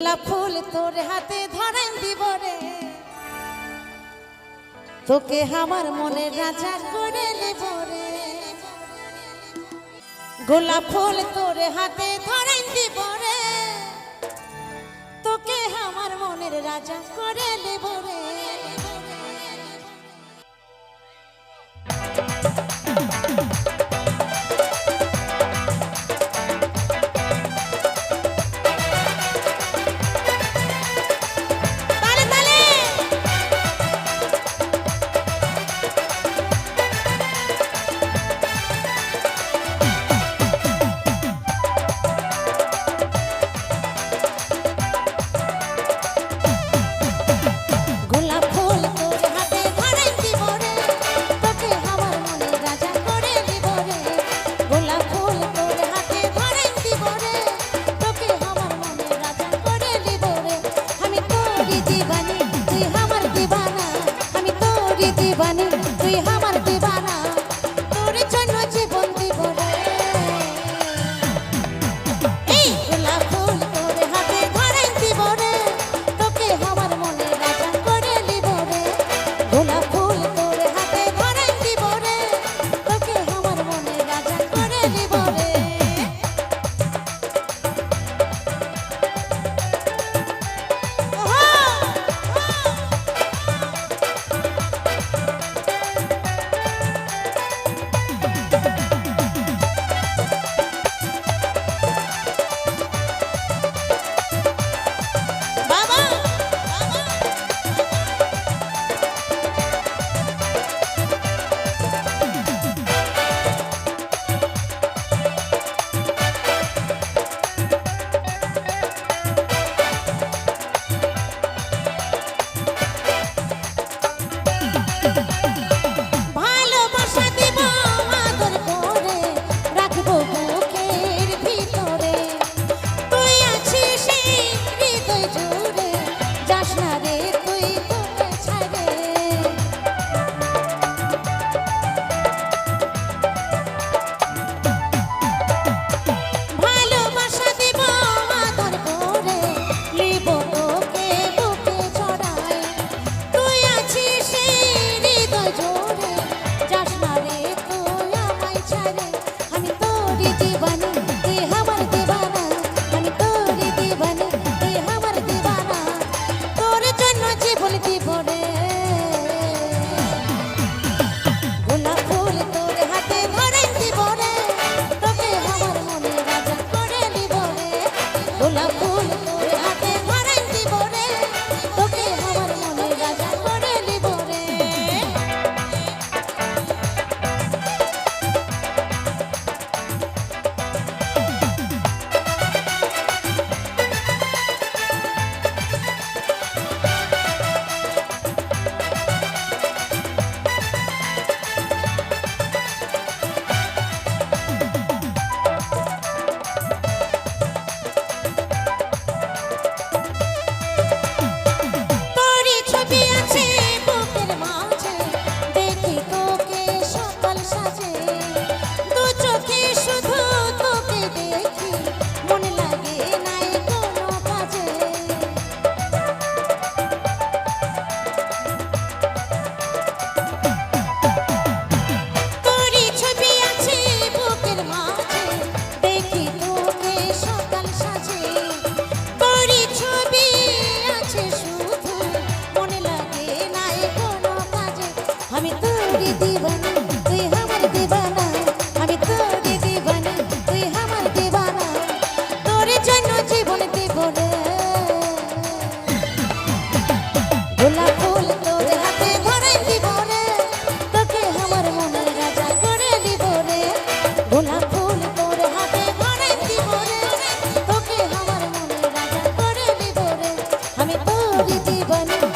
ফুল তোর হাতে ধরাই দিব রে। তোকে আমার মনের রাজা করে নেব গোলাপ ফুল তোর হাতে ধরাই দিব রে। তোকে আমার মনের রাজা করে নেব রে। Thank you.